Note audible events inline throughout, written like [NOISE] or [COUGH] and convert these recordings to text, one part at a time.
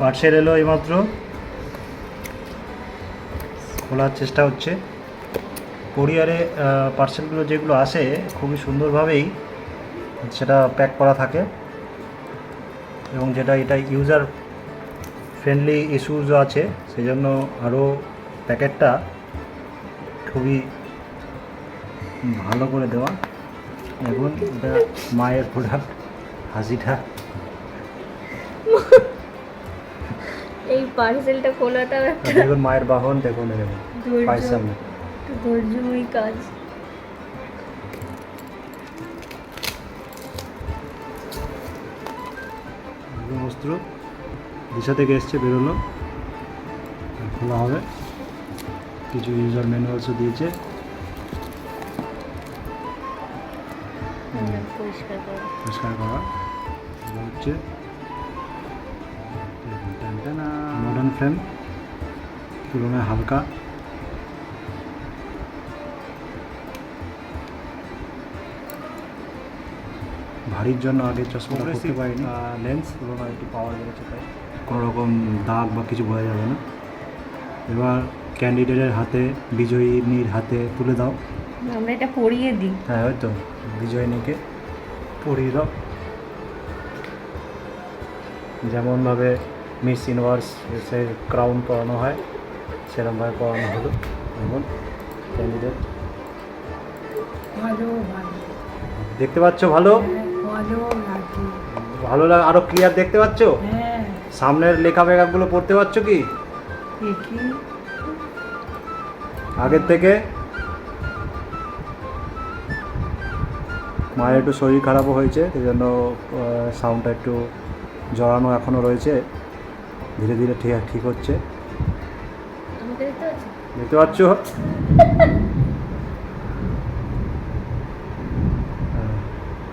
Parcel এলো এইমাত্র। খোলার চেষ্টা হচ্ছে। কোরিয়ারে পার্সেলগুলো যেগুলো আসে, খুবই সুন্দরভাবেই সেটা প্যাক করা থাকে। এবং যেটা এটা ইউজার ফ্রেন্ডলি ইস্যুজও আছে সেই জন্য আরও প্যাকেটটা খুবই ভালো করে দেওয়া। দেখুন, এটা মায়ের প্রোডাক্ট হাসিটা। [LAUGHS] এই পার্সেলটা খোলাটাও একটা দেখুন মায়ের বাহন দেখুন এরকম পায়ের সামনে। একটু কাজ। বস্ত্র দিশা থেকে এসছে বেরোলো। খোলা হবে। কিছু ইউজার ম্যানুয়ালসও দিয়েছে। করা। পরিষ্কার করা। হচ্ছে মডার্ন ফ্রেম তুলনায় হালকা ভারীর জন্য আগে চশমা করতে পারিনি লেন্স তুলনায় একটু পাওয়ার বেড়েছে তাই কোনো রকম দাগ বা কিছু বোঝা যাবে না এবার ক্যান্ডিডেটের হাতে বিজয়ীর হাতে তুলে দাও আমরা এটা পরিয়ে দিই হ্যাঁ হয়তো বিজয়িনীকে পরিয়ে দাও যেমনভাবে মিস ইউনিভার্স এসে ক্রাউন পরানো হয় সেরকমভাবে পরানো হলো। এখন ক্যান্ডিডেট ভালো দেখতে পাচ্ছ ভালো? ভালো লাগে। আরও ক্লিয়ার দেখতে পাচ্ছ? হ্যাঁ। সামনের লেখা মেখাগুলো পড়তে পারছ কি? আগের থেকে? মায়ের একটু শরীর খারাপও হয়েছে সেই জন্য সাউন্ডটা একটু জড়ানো এখনও রয়েছে। ধীরে ধীরে ঠিক ঠিক হচ্ছে। দেখতে পাচ্ছ? [LAUGHS]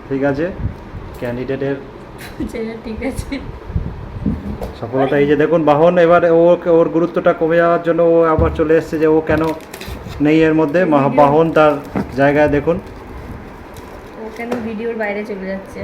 ঠিক আছে। ক্যান্ডিডেটের ঠিক আছে। সফলতা এই যে দেখুন বাহন এবার ও ওর গুরুত্বটা কমে যাওয়ার জন্য ও আবার চলে এসছে যে ও কেন নেই এর মধ্যে। বাহন তার জায়গায় দেখুন। ও কেন ভিডিওর বাইরে চলে যাচ্ছে?